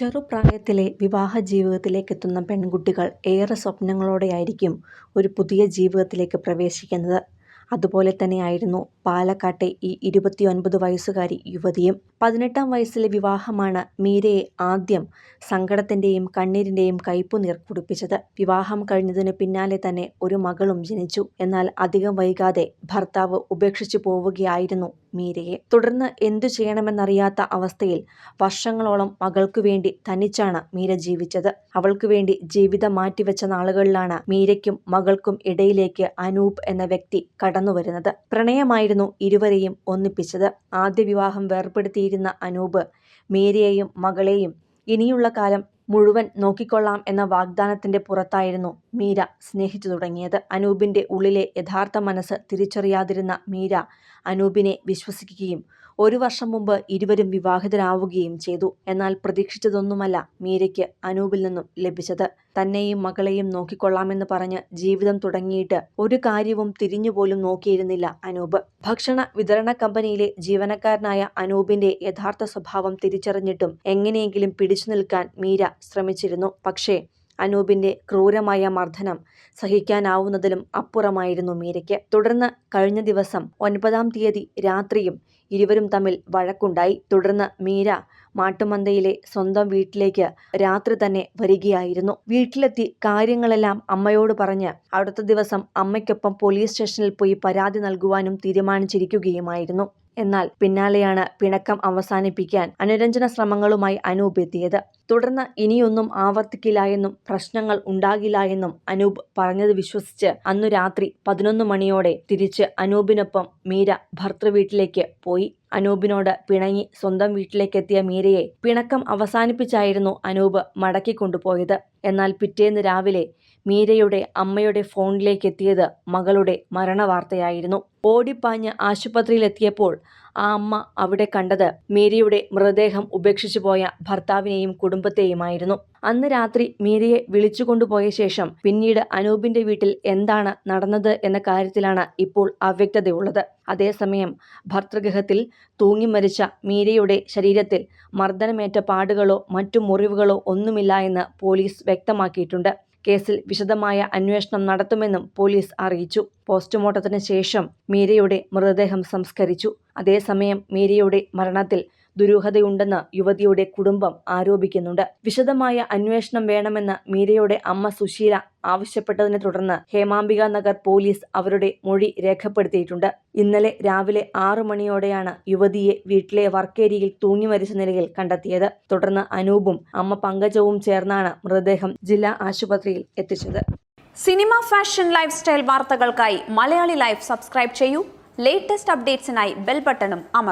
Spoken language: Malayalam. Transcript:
ചെറുപ്രായത്തിലെ വിവാഹ ജീവിതത്തിലേക്കെത്തുന്ന പെൺകുട്ടികൾ ഏറെ സ്വപ്നങ്ങളോടെയായിരിക്കും ഒരു പുതിയ ജീവിതത്തിലേക്ക് പ്രവേശിക്കുന്നത്. അതുപോലെ തന്നെയായിരുന്നു പാലക്കാട്ടെ ഈ ഇരുപത്തിയൊൻപത് വയസ്സുകാരി യുവതിയും. പതിനെട്ടാം വയസ്സിലെ വിവാഹമാണ് മീരയെ ആദ്യം സങ്കടത്തിന്റെയും കണ്ണീരിന്റെയും കയ്പുനീർ കുടിപ്പിച്ചത്. വിവാഹം കഴിഞ്ഞതിന് പിന്നാലെ തന്നെ ഒരു മകളും ജനിച്ചു. എന്നാൽ അധികം വൈകാതെ ഭർത്താവ് ഉപേക്ഷിച്ചു പോവുകയായിരുന്നു മീരയെ. തുടർന്ന് എന്തു ചെയ്യണമെന്നറിയാത്ത അവസ്ഥയിൽ വർഷങ്ങളോളം മകൾക്കു വേണ്ടി തനിച്ചാണ് മീര ജീവിച്ചത്. അവൾക്കു വേണ്ടി ജീവിതം മാറ്റിവെച്ച നാളുകളിലാണ് മീരയ്ക്കും മകൾക്കും ഇടയിലേക്ക് അനൂപ് എന്ന വ്യക്തി കടന്നുവരുന്നത്. പ്രണയമായിരുന്നു ഇരുവരെയും ഒന്നിപ്പിച്ചത്. ആദ്യ വിവാഹം വേർപ്പെടുത്തിയിരുന്ന അനൂപ് മേരിയെയും മകളെയും ഇനിയുള്ള കാലം മുഴുവൻ നോക്കിക്കൊള്ളാം എന്ന വാഗ്ദാനത്തിന്റെ പുറത്തായിരുന്നു മീര സ്നേഹിച്ചു തുടങ്ങിയത്. അനൂപിന്റെ ഉള്ളിലെ യഥാർത്ഥ മനസ്സ് തിരിച്ചറിയാതിരുന്ന മീര അനൂപിനെ വിശ്വസിക്കുകയും ഒരു വർഷം മുമ്പ് ഇരുവരും വിവാഹിതരാവുകയും ചെയ്തു. എന്നാൽ പ്രതീക്ഷിച്ചതൊന്നുമല്ല മീരയ്ക്ക് അനൂപിൽ നിന്നും ലഭിച്ചത്. തന്നെയും മകളെയും നോക്കിക്കൊള്ളാമെന്ന് പറഞ്ഞ് ജീവിതം തുടങ്ങിയിട്ട് ഒരു കാര്യവും തിരിഞ്ഞുപോലും നോക്കിയിരുന്നില്ല അനൂപ്. ഭക്ഷണ വിതരണ കമ്പനിയിലെ ജീവനക്കാരനായ അനൂപിന്റെ യഥാർത്ഥ സ്വഭാവം തിരിച്ചറിഞ്ഞിട്ടും എങ്ങനെയെങ്കിലും പിടിച്ചു നിൽക്കാൻ മീര ശ്രമിച്ചിരുന്നു. പക്ഷേ അനൂപിന്റെ ക്രൂരമായ മർദ്ദനം സഹിക്കാനാവുന്നതിലും അപ്പുറമായിരുന്നു മീരയ്ക്ക്. തുടർന്ന് കഴിഞ്ഞ ദിവസം ഒൻപതാം തീയതി രാത്രിയും ഇരുവരും തമ്മിൽ വഴക്കുണ്ടായി. തുടർന്ന് മീര മാട്ടുമന്തയിലെ സ്വന്തം വീട്ടിലേക്ക് രാത്രി തന്നെ വരികയായിരുന്നു. വീട്ടിലെത്തി കാര്യങ്ങളെല്ലാം അമ്മയോട് പറഞ്ഞ് അടുത്ത ദിവസം അമ്മയ്ക്കൊപ്പം പോലീസ് സ്റ്റേഷനിൽ പോയി പരാതി നൽകുവാനും തീരുമാനിച്ചിരിക്കുകയുമായിരുന്നു. എന്നാൽ പിന്നാലെയാണ് പിണക്കം അവസാനിപ്പിക്കാൻ അനുരഞ്ജന ശ്രമങ്ങളുമായി അനൂപ് എത്തിയത്. തുടർന്ന് ഇനിയൊന്നും ആവർത്തിക്കില്ല എന്നും പ്രശ്നങ്ങൾ ഉണ്ടാകില്ല എന്നും അനൂപ് പറഞ്ഞത് വിശ്വസിച്ച് അന്നു രാത്രി പതിനൊന്ന് മണിയോടെ തിരിച്ച് അനൂപിനൊപ്പം മീര ഭർതൃവീട്ടിലേക്ക് പോയി. അനൂപിനോട് പിണങ്ങി സ്വന്തം വീട്ടിലേക്കെത്തിയ മീരയെ പിണക്കം അവസാനിപ്പിച്ചായിരുന്നു അനൂപ് മടക്കിക്കൊണ്ടുപോയത്. എന്നാൽ പിറ്റേന്ന് രാവിലെ മീരയുടെ അമ്മയുടെ ഫോണിലേക്ക് എത്തിയത് മകളുടെ മരണവാർത്തയായിരുന്നു. ഓടിപ്പാഞ്ഞ് ആശുപത്രിയിലെത്തിയപ്പോൾ ആ അമ്മ അവിടെ കണ്ടത് മീരയുടെ മൃതദേഹം ഉപേക്ഷിച്ചു പോയ ഭർത്താവിനെയും കുടുംബത്തെയുമായിരുന്നു. അന്ന് രാത്രി മീരയെ വിളിച്ചുകൊണ്ടുപോയ ശേഷം പിന്നീട് അനൂപിന്റെ വീട്ടിൽ എന്താണ് നടന്നത് എന്ന കാര്യത്തിലാണ് ഇപ്പോൾ അവ്യക്തതയുള്ളത്. അതേസമയം ഭർത്തൃഗൃഹത്തിൽ തൂങ്ങി മരിച്ച മീരയുടെ ശരീരത്തിൽ മർദ്ദനമേറ്റ പാടുകളോ മറ്റു മുറിവുകളോ ഒന്നുമില്ല എന്ന് പോലീസ് വ്യക്തമാക്കിയിട്ടുണ്ട്. കേസിൽ വിശദമായ അന്വേഷണം നടത്തുമെന്നും പോലീസ് അറിയിച്ചു. പോസ്റ്റ്മോർട്ടത്തിന് ശേഷം മീരയുടെ മൃതദേഹം സംസ്കരിച്ചു. അതേസമയം മീരയുടെ മരണത്തിൽ ദുരൂഹതയുണ്ടെന്ന് യുവതിയുടെ കുടുംബം ആരോപിക്കുന്നുണ്ട്. വിശദമായ അന്വേഷണം വേണമെന്ന് മീരയുടെ അമ്മ സുശീല ആവശ്യപ്പെട്ടതിനെ തുടർന്ന് ഹേമാംബിക നഗർ പോലീസ് അവരുടെ മൊഴി രേഖപ്പെടുത്തിയിട്ടുണ്ട്. ഇന്നലെ രാവിലെ ആറു മണിയോടെയാണ് യുവതിയെ വീട്ടിലെ വർക്കേരിയിൽ തൂങ്ങി മരിച്ച നിലയിൽ കണ്ടെത്തിയത്. തുടർന്ന് അനൂപും അമ്മ പങ്കജവും ചേർന്നാണ് മൃതദേഹം ജില്ലാ ആശുപത്രിയിൽ എത്തിച്ചത്. സിനിമ ഫാഷൻ ലൈഫ് സ്റ്റൈൽ വാർത്തകൾക്കായി മലയാളി ലൈഫ് സബ്സ്ക്രൈബ് ചെയ്യൂ ലേറ്റസ്റ്റ് അപ്ഡേറ്റ്സിനായി ബെൽ ബട്ടണും അമർ